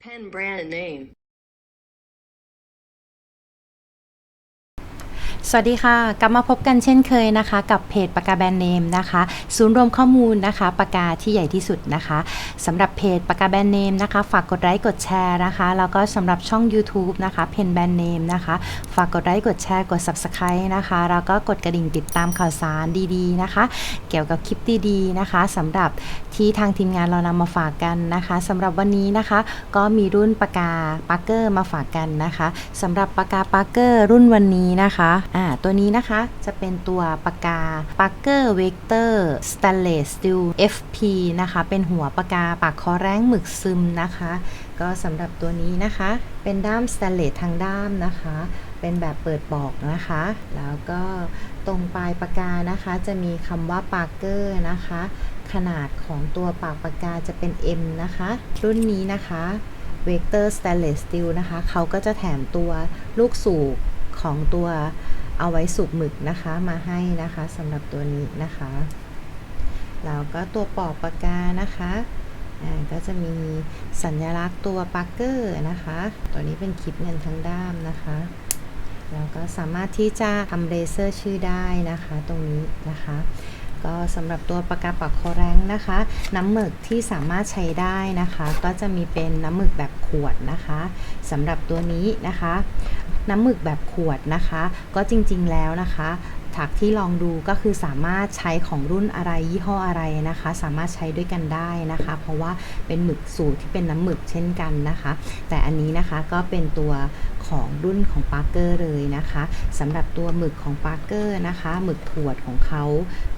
pen brand and name. สวัสดีค่ะ กลับมาพบกันเช่นเคยนะคะ กับเพจปากกาแบรนด์เนมนะคะ ศูนย์รวมข้อมูลนะคะปากกาที่ใหญ่ที่สุดนะคะสำหรับเพจปากกาแบรนด์เนมนะคะ ฝากกดไลค์กดแชร์นะคะแล้วก็สำหรับช่อง YouTube นะคะเพนแบรนด์เนมนะคะ ฝากกดไลค์กดแชร์กด Subscribe นะคะแล้วก็กดกระดิ่งติดตามข่าวสารดีๆนะคะ เกี่ยวกับคลิปดีๆนะคะสำหรับที่ทางทีมงานเรานำมาฝากกันนะคะสำหรับวันนี้นะคะ ก็มีรุ่นปากกาปาร์เกอร์มาฝากกันนะคะสำหรับปากกาปาร์เกอร์รุ่นวันนี้นะคะอ่าตัวนี้นะคะจะเป็นตัวปากกาปาร์เกอร์เวกเตอร์สแตนเลสสตีล FP นะคะ เป็นหัวปากกาปากคอแรงหมึกซึมนะคะ ก็สำหรับตัวนี้นะคะ เป็นด้ามสแตนเลสทางด้ามนะคะ เป็นแบบเปิดบอกนะคะ แล้วก็ตรงปลายปากกานะคะ จะมีคำว่าปาร์เกอร์นะคะ ขนาดของตัวปากปากกาจะเป็น M นะคะ รุ่นนี้นะคะ Vector Stainless Steel นะคะ เขาก็จะแถมตัวลูกสูบของตัว เอาไว้สูบหมึกนะคะมาให้นะคะสำหรับตัวนี้นะคะแล้วก็ตัวปอกปากกานะคะก็จะมีสัญลักษณ์ตัวปาร์เกอร์นะคะ ตัวนี้เป็นคลิปเงินทั้งด้ามนะคะแล้วก็สามารถที่จะทำเลเซอร์ชื่อได้นะคะ ตรงนี้นะคะ ก็สำหรับตัวปากกาปากคอแรงนะคะ น้ำหมึกที่สามารถใช้ได้นะคะ ก็จะมีเป็นน้ำหมึกแบบขวดนะคะสำหรับตัวนี้นะคะ น้ำหมึกแบบขวดนะคะ ก็จริงๆแล้วนะคะถักที่ลองดูก็คือสามารถใช้ของรุ่นอะไรยี่ห้ออะไรนะคะ สามารถใช้ด้วยกันได้นะคะ เพราะว่าเป็นหมึกสูตรที่เป็นน้ำหมึกเช่นกันนะคะ แต่อันนี้นะคะก็เป็นตัวของรุ่นของปาร์เกอร์เลยนะคะสำหรับตัวหมึกของปาร์เกอร์นะคะหมึกขวดของเขา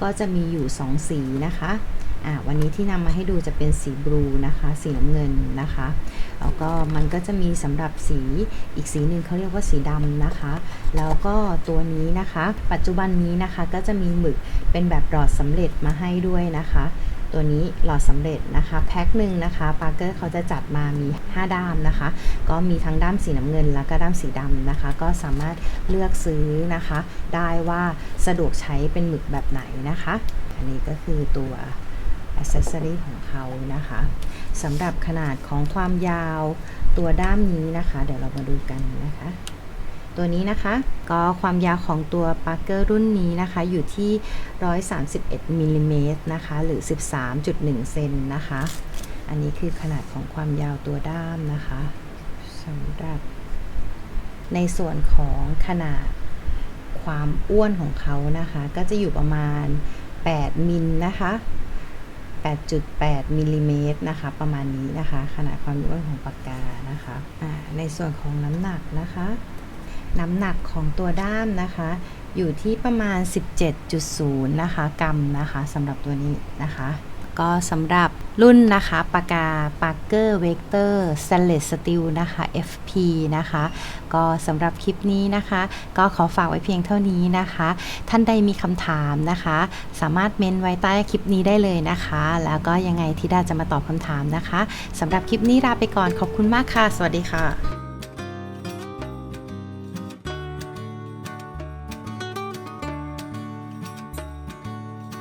ก็จะมีอยู่ 2 สีนะคะ วันนี้ที่นำมาให้ดูจะเป็นสีบลูนะคะสีน้ำเงินนะคะแล้วก็มันก็จะมีสำหรับสีอีกสีหนึ่งเขาเรียกว่าสีดำนะคะ แล้วก็ตัวนี้นะคะ ปัจจุบันนี้นะคะก็จะมีหมึกเป็นแบบหลอดสำเร็จมาให้ด้วยนะคะ ตัวนี้หลอดสำเร็จนะคะแพ็คหนึ่งนะคะปาร์เกอร์เขาจะจัดมามี 5 ด้ามนะคะ ก็มีทั้งด้ามสีน้ำเงิน แล้วก็ด้ามสีดำนะคะ ก็สามารถเลือกซื้อนะคะ ได้ว่าสะดวกใช้เป็นหมึกแบบไหนนะคะ อันนี้ก็คือตัว อ c เซสซอรีของเขานะคะสำหรับขนาดของความยาวตัวด้ามนี้นะคะ เดี๋ยวเรามาดูกันนะคะ ตัวนี้นะคะก็ความยาวของตัวปาร์เกอร์รุ่นนี้นะคะอยู่ที่ 131มิลลิเมตรนะคะหรือ 13.1 เซนนะคะ อันนี้คือขนาดของความยาวตัวด้ามนะคะสำหรับในส่วนของขนาดความอ้วนของเขานะคะ ก็จะอยู่ประมาณ 8 มิลนะคะ 8.8มิลลิเมตรนะคะ ประมาณนี้นะคะ ขนาดความอ้วนของปากกานะคะะในส่วนของน้ำหนักนะคะ น้ำหนักของตัวด้ามนะคะ อยู่ที่ประมาณ 17.0 นะคะกรัมนะคะสำหรับตัวนี้นะคะ ก็สำหรับรุ่นนะคะปากกา Parker Vector Stainless Steel นะคะ FP นะคะ ก็สำหรับคลิปนี้นะคะ ก็ขอฝากไว้เพียงเท่านี้นะคะ ท่านใดมีคำถามนะคะ สามารถเมนไว้ใต้คลิปนี้ได้เลยนะคะ แล้วก็ยังไงทีดาจะมาตอบคำถามนะคะสำหรับคลิปนี้ลาไปก่อนขอบคุณมากค่ะ สวัสดีค่ะ